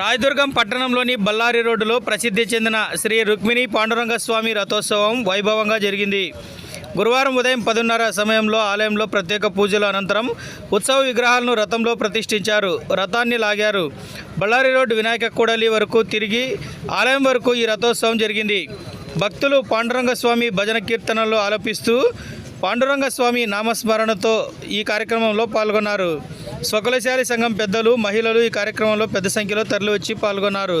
రాయదుర్గం పట్టణంలోని బళ్ళారి రోడ్డులో ప్రసిద్ధి చెందిన శ్రీ రుక్మిణి పాండురంగ స్వామి రథోత్సవం వైభవంగా జరిగింది. గురువారం ఉదయం పదిన్నర సమయంలో ఆలయంలో ప్రత్యేక పూజల అనంతరం ఉత్సవ విగ్రహాలను రథంలో ప్రతిష్ఠించారు. రథాన్ని లాగారు. బళ్ళారి రోడ్డు వినాయక కూడలి వరకు తిరిగి ఆలయం వరకు ఈ రథోత్సవం జరిగింది. భక్తులు పాండురంగ స్వామి భజన కీర్తనలు ఆలపిస్తూ పాండురంగ స్వామి నామస్మరణతో ఈ కార్యక్రమంలో పాల్గొన్నారు. స్వకులశాలి సంఘం పెద్దలు మహిళలు ఈ కార్యక్రమంలో పెద్ద సంఖ్యలో తరలివచ్చి పాల్గొన్నారు.